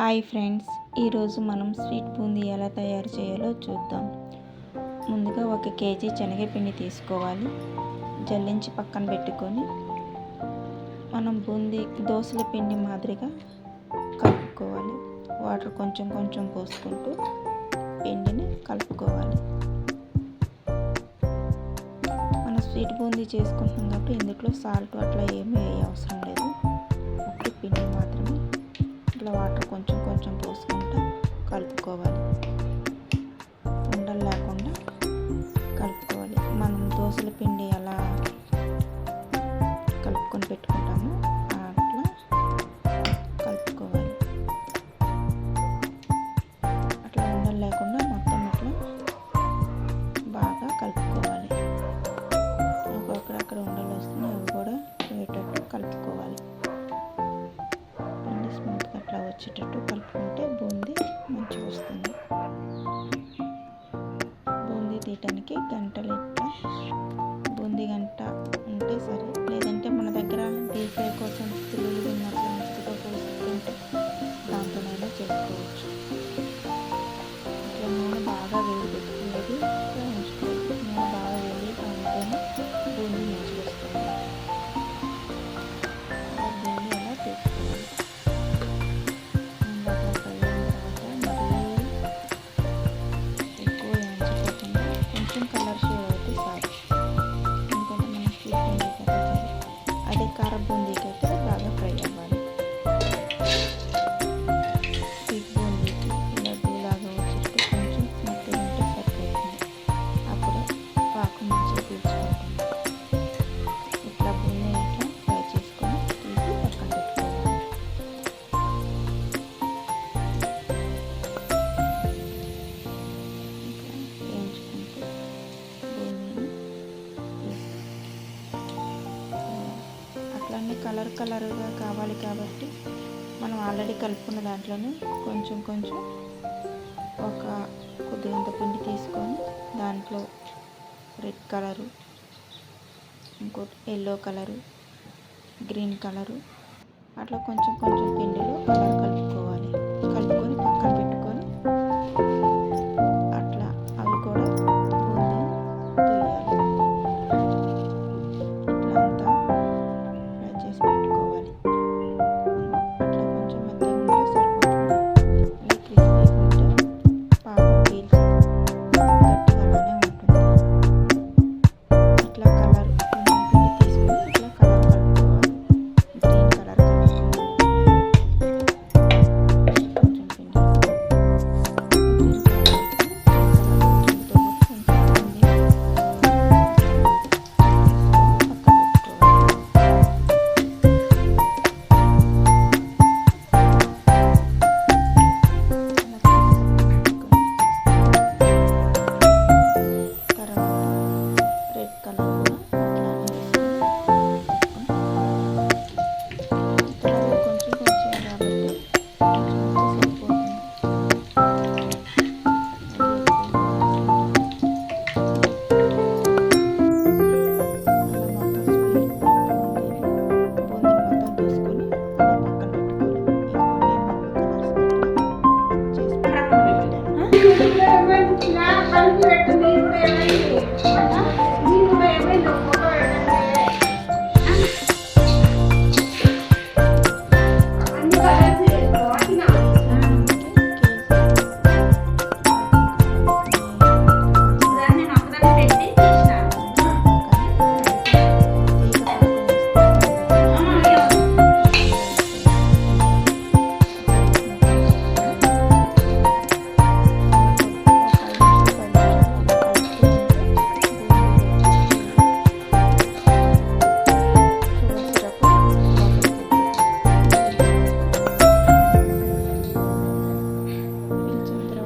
Hi friends ఈరోజు మనం sweet boondi ఎలా తయారు చేయాలో చూద్దాం. ముందుగా ఒక కేజీ శనగపిండి తీసుకోవాలి. జల్లించి పక్కన పెట్టుకొని మనం బూందీ దోశల పిండి మాదిరిగా కలుపుకోవాలి. వాటర్ కొంచెం కొంచెం పోసుకుంటూ పిండిని కలుపుకోవాలి. మనం స్వీట్ బూందీ చేసుకుంటున్నప్పుడు కాబట్టి ఇందులో సాల్ట్ అట్లా ఏమీ అవసరం లేదు. ಗಂಟಲು కొంచెం కలర్ షేడ్ కలర్ కలర్గా కావాలి కాబట్టి మనం ఆల్రెడీ కలుపుకున్న దాంట్లోనే కొంచెం కొంచెం ఒక కొద్దిగంత పిండి తీసుకొని దాంట్లో రెడ్ కలరు ఇంకోటి ఎల్లో కలరు గ్రీన్ కలరు అట్లా కొంచెం కొంచెం పిండి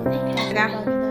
大家。